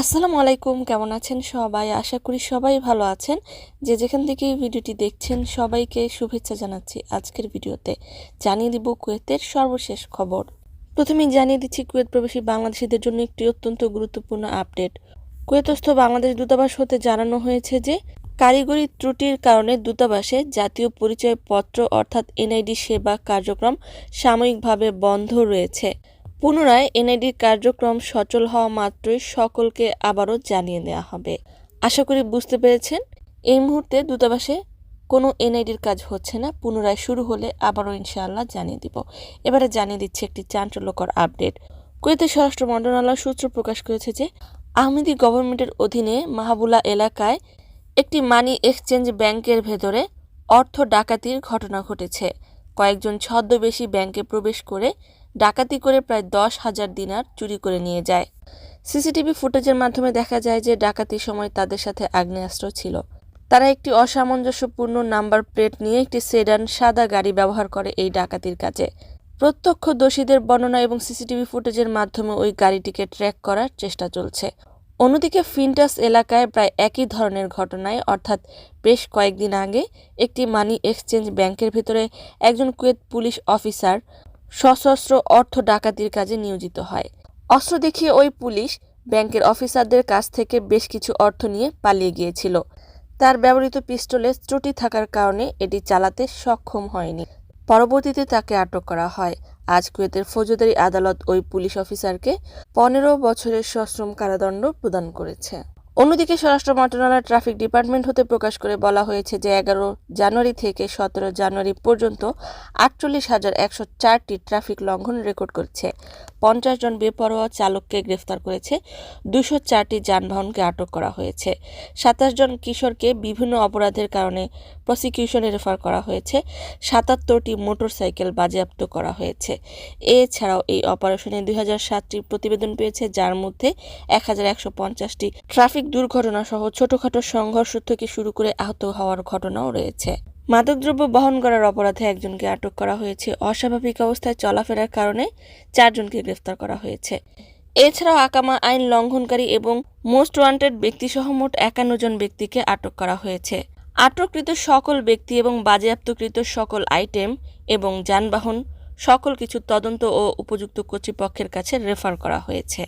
আসসালামু আলাইকুম, কেমন আছেন সবাই? আশা করি সবাই ভালো আছেন। যে যেখান থেকে ভিডিওটি দেখছেন, সবাইকে শুভেচ্ছা জানাচ্ছি আজকের ভিডিওতে। জানিয়ে দিব কুয়েতের সর্বশেষ খবর। প্রথমেই জানিয়ে দিচ্ছি, কুয়েত প্রবাসী বাংলাদেশিদের জন্য একটি অত্যন্ত গুরুত্বপূর্ণ আপডেট। কুয়েতস্থ বাংলাদেশ দূতাবাস হতে জানানো হয়েছে যে, কারিগরি ত্রুটির কারণে দূতাবাসে জাতীয় পরিচয়পত্র অর্থাৎ এনআইডি সেবা কার্যক্রম সাময়িকভাবে বন্ধ রয়েছে। পুনরায় এনআইডির কার্যক্রম সচল হওয়া মাত্রই সকলকে আবারও জানিয়ে দেওয়া হবে। আশা করি বুঝতে পেরেছেন। এই মুহূর্তে দূতাবাসে কোনো এনআইডির কাজ হচ্ছে না। পুনরায় শুরু হলে আবারও ইনশাআল্লাহ জানিয়ে দিব। এবারে জানিয়ে দিচ্ছে একটি চাঞ্চল্যকর আপডেট। কুয়েতের স্বরাষ্ট্র মন্ত্রণালয় সূত্র প্রকাশ করেছে যে আহমেদি গভর্নমেন্টের অধীনে মাহাবুলা এলাকায় একটি মানি এক্সচেঞ্জ ব্যাংকের ভেতরে অর্থ ডাকাতির ঘটনা ঘটেছে। কয়েকজন ছদ্মবেশী ব্যাংকে প্রবেশ করে ডাকাতি করে প্রায় দশ হাজার দিনার চুরি করে নিয়ে যায়। সিসিটিভি ফুটেজের মাধ্যমে দেখা যায় যে ডাকাতির সময় তাদের সাথে আগ্নেয়াস্ত্র ছিল। তারা একটি অসামঞ্জস্যপূর্ণ নাম্বার প্লেট নিয়ে একটি সেডান সাদা গাড়ি ব্যবহার করে এই ডাকাতির কাজে। প্রত্যক্ষ দোষীদের বর্ণনা এবং সিসিটিভি ফুটেজের মাধ্যমে ওই গাড়িটিকে ট্র্যাক করার চেষ্টা চলছে। অন্যদিকে ফিনটাস এলাকায় প্রায় একই ধরনের ঘটনায়, অর্থাৎ বেশ কয়েকদিন আগে একটি মানি এক্সচেঞ্জ ব্যাংকের ভিতরে একজন কুয়েত পুলিশ অফিসার সশস্ত্র অর্থ ডাকাতির কাজে নিয়োজিত হয়। অস্ত্র দেখিয়ে ওই পুলিশ ব্যাংকের অফিসারদের কাছ থেকে বেশ কিছু অর্থ নিয়ে পালিয়ে গিয়েছিল। তার ব্যবহৃত পিস্তলে ত্রুটি থাকার কারণে এটি চালাতে সক্ষম হয়নি। পরবর্তীতে তাকে আটক করা হয়। আজ কুয়েতের ফৌজদারি আদালত ওই পুলিশ অফিসারকে পনেরো বছরের সশ্রম কারাদণ্ড প্রদান করেছে। অন্যদিকে স্বরাষ্ট্র মন্ত্রণালয় ট্রাফিক ডিপার্টমেন্ট হতে প্রকাশ করে বলা হয়েছে যে এগারো জানুয়ারি থেকে সতেরো জানুয়ারি পর্যন্ত আটচল্লিশ হাজার একশো চারটি ট্রাফিক লঙ্ঘন রেকর্ড করেছে। পঞ্চাশ জন বেপরোয়া চালককে গ্রেফতার করেছে। দুশো চারটি যানবাহনকে আটক করা হয়েছে। সাতাশ জন কিশোরকে বিভিন্ন অপরাধের কারণে প্রসিকিউশনে রেফার করা হয়েছে। সাতাত্তরটি মোটরসাইকেল বাজেয়াপ্ত করা হয়েছে। এছাড়াও এই অপারেশনে দুই হাজার সাতটি প্রতিবেদন পেয়েছে, যার মধ্যে এক হাজার একশো পঞ্চাশটি ট্রাফিক দুর্ঘটনা সহ ছোটখাটো সংঘর্ষ থেকে শুরু করে আহত হওয়ার ঘটনাও রয়েছে। মাদকদ্রব্য বহন করার অপরাধে একজনকে আটক করা হয়েছে। অস্বাভাবিক অবস্থায় চলাফেরার কারণে চারজনকে গ্রেফতার করা হয়েছে। এছাড়াও আকামা আইন লঙ্ঘনকারী এবং মোস্ট ওয়ান্টেড ব্যক্তিসহ মোট একান্ন জন ব্যক্তিকে আটক করা হয়েছে। আটককৃত সকল ব্যক্তি এবং বাজেয়াপ্তকৃত সকল আইটেম এবং যানবাহন, সকল কিছু তদন্ত ও উপযুক্ত কর্তৃপক্ষের কাছে রেফার করা হয়েছে।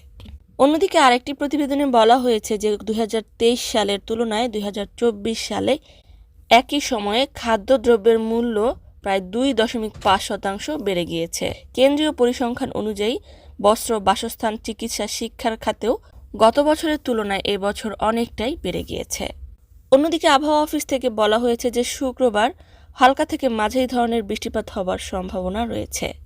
অন্যদিকে আরেকটি প্রতিবেদনে বলা হয়েছে যে দু হাজার তেইশ সালের তুলনায় দু হাজার চব্বিশ সালে একই সময়ে খাদ্যদ্রব্যের মূল্য প্রায় দুই দশমিক পাঁচ শতাংশ বেড়ে গিয়েছে। কেন্দ্রীয় পরিসংখ্যান অনুযায়ী বস্ত্র, বাসস্থান, চিকিৎসা, শিক্ষার খাতেও গত বছরের তুলনায় এবছর অনেকটাই বেড়ে গিয়েছে। অন্যদিকে আবহাওয়া অফিস থেকে বলা হয়েছে যে শুক্রবার হালকা থেকে মাঝারি ধরনের বৃষ্টিপাত হবার সম্ভাবনা রয়েছে।